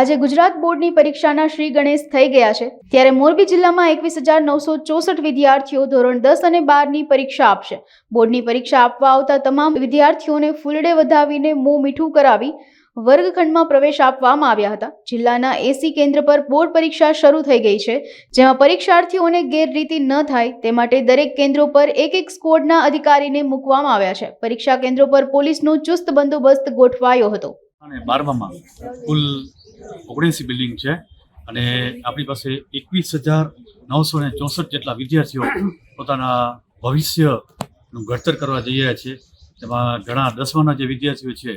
આજે ગુજરાત બોર્ડની પરીક્ષાના શ્રી ગણેશ થઈ ગયા છે. ત્યારે મોરબી જિલ્લામાં એકવીસ હજાર નવસો ચોસઠ વિદ્યાર્થીઓ ધોરણ દસ અને બારની પરીક્ષા આપશે. બોર્ડની પરીક્ષા આપવા આવતા તમામ વિદ્યાર્થીઓને ફૂલડે વધાવીને મોં મીઠું કરાવી વર્ગખંડમાં પ્રવેશ આપવામાં આવ્યા હતા. જિલ્લાના એસી કેન્દ્ર પર બોર્ડ પરીક્ષા શરૂ થઈ ગઈ છે, જેમાં પરીક્ષાર્થીઓને ગેરરીતિ ન થાય તે માટે દરેક કેન્દ્રો પર એક એક સ્કોડના અધિકારીને મૂકવામાં આવ્યા છે. પરીક્ષા કેન્દ્રો પર પોલીસનો ચુસ્ત બંદોબસ્ત ગોઠવાયો હતો. અને બારમામાં કુલ ઓગણસી બિલ્ડિંગ છે અને આપણી પાસે એકવીસ હજાર નવસો ને ચોસઠ જેટલા વિદ્યાર્થીઓ પોતાના ભવિષ્યનું ઘડતર કરવા જઈ રહ્યા છે. તેમાં ઘણા દસમાના જે વિદ્યાર્થીઓ છે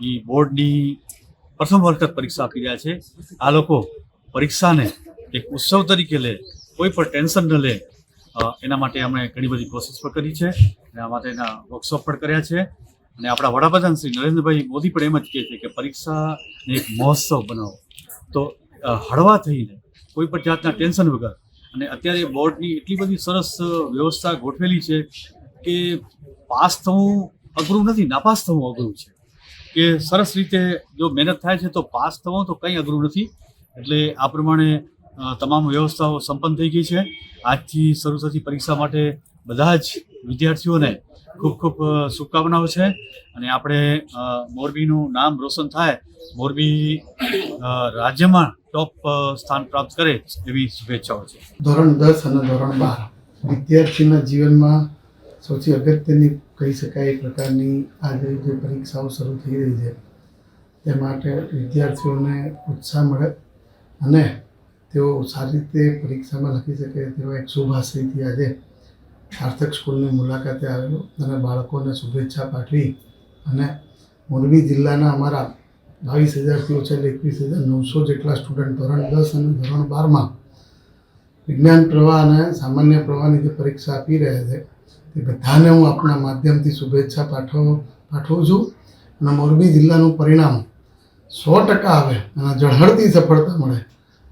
એ બોર્ડની પ્રથમ વખત પરીક્ષા આપી રહ્યા છે. આ લોકો પરીક્ષાને એક ઉત્સવ તરીકે લે, કોઈ પણ ટેન્શન ન લે. એના માટે અમે ઘણી બધી કોશિશ પણ કરી છે અને આ માટેના વર્કશોપ પણ કર્યા છે. અને આપણા વડાપ્રધાન શ્રી નરેન્દ્રભાઈ મોદી પણ એમ જ કહે છે કે પરીક્ષાને એક મહોત્સવ બનાવો. તો હળવા થઈને કોઈ પણ જાતના ટેન્શન વગર અને અત્યારે બોર્ડની એટલી બધી સરસ વ્યવસ્થા ગોઠવેલી છે કે પાસ થવું અઘરું નથી, નાપાસ થવું અઘરું છે. કે સરસ રીતે જો મહેનત થાય છે તો પાસ થવો તો કંઈ અઘરું નથી. એટલે આ પ્રમાણે તમામ વ્યવસ્થાઓ સંપન્ન થઈ ગઈ છે. આજથી શરૂ થતી પરીક્ષા માટે બધા જ વિદ્યાર્થીઓને ખૂબ ખૂબ શુભકામનાઓ છે. અને આપણે મોરબીનું નામ રોશન થાય, મોરબી રાજ્યમાં ટોપ સ્થાન પ્રાપ્ત કરે એવી શુભેચ્છાઓ છે. ધોરણ દસ અને ધોરણ બાર. વિદ્યાર્થીના જીવનમાં સૌથી અગત્યની કહી શકાય એ પ્રકારની આજે જે પરીક્ષાઓ શરૂ થઈ રહી છે, તે માટે વિદ્યાર્થીઓને ઉત્સાહ મળે અને તેઓ સારી રીતે પરીક્ષામાં લખી શકે તેવા એક શુભ આશયથી આજે સાર્થક સ્કૂલની મુલાકાતે આવેલો અને બાળકોને શુભેચ્છા પાઠવી અને મોરબી જિલ્લાના અમારા બાવીસ હજારથી ઓછા એકવીસ હજાર નવસો જેટલા સ્ટુડન્ટ ધોરણ દસ અને ધોરણ બારમાં વિજ્ઞાન પ્રવાહ અને સામાન્ય પ્રવાહની જે પરીક્ષા આપી રહ્યા છે, તે બધાને હું આપણા માધ્યમથી શુભેચ્છા પાઠવ, પાઠવું છું. અને મોરબી જિલ્લાનું પરિણામ સો ટકા આવે અને ઝળહળતી સફળતા મળે.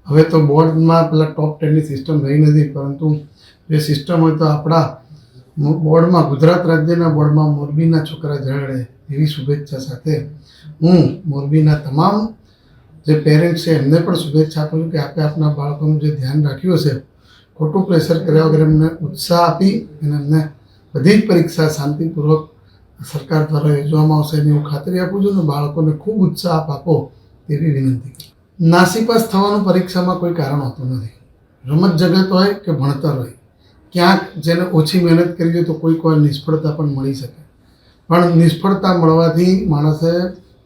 હવે તો બોર્ડમાં પેલા ટોપ ટેનની સિસ્ટમ રહી નથી, પરંતુ જે સિસ્ટમ હોય તો આપણા બોર્ડમાં, ગુજરાત રાજ્યના બોર્ડમાં મોરબીના છોકરા ઝળહળે એવી શુભેચ્છા સાથે હું મોરબીના તમામ જે પેરેન્ટ્સ છે, એમને પણ શુભેચ્છા આપું છું કે આપે આપના બાળકોનું જે ધ્યાન રાખ્યું છે ખોટું પ્રેશર કર્યા વગર એમને ઉત્સાહ આપી અને એમને બધી જ પરીક્ષા શાંતિપૂર્વક સરકાર દ્વારા યોજવામાં આવશે એની હું ખાતરી આપું છું અને બાળકોને ખૂબ ઉત્સાહ આપ તેવી વિનંતી નાસી નાસીપાસ થવાનું પરીક્ષામાં કોઈ કારણ હોતું નથી. રમત જગત હોય કે ભણતર હોય. ક્યાંક જેને ઓછી મહેનત કરી હોય તો કોઈક વાર નિષ્ફળતા પણ મળી શકે. પણ નિષ્ફળતા મળવાથી માણસે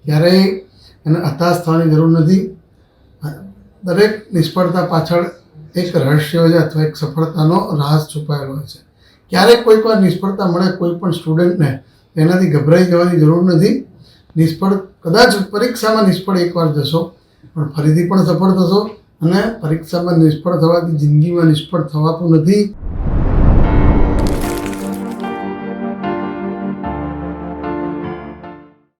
ક્યારેય એને હતાશ થવાની જરૂર નથી. દરેક નિષ્ફળતા પાછળ એક રહસ્ય હોય છે અથવા એક સફળતાનો રાહસ છુપાયેલો હોય છે. ક્યારેક કોઈક વાર નિષ્ફળતા મળે કોઈ પણ સ્ટુડન્ટને એનાથી ગભરાઈ જવાની જરૂર નથી. નિષ્ફળ કદાચ પરીક્ષામાં નિષ્ફળ એકવાર જશો, પણ ફરીથી પણ સફળ થશો અને પરીક્ષામાં નિષ્ફળ થવાથી જિંદગીમાં નિષ્ફળ થવાતું નથી.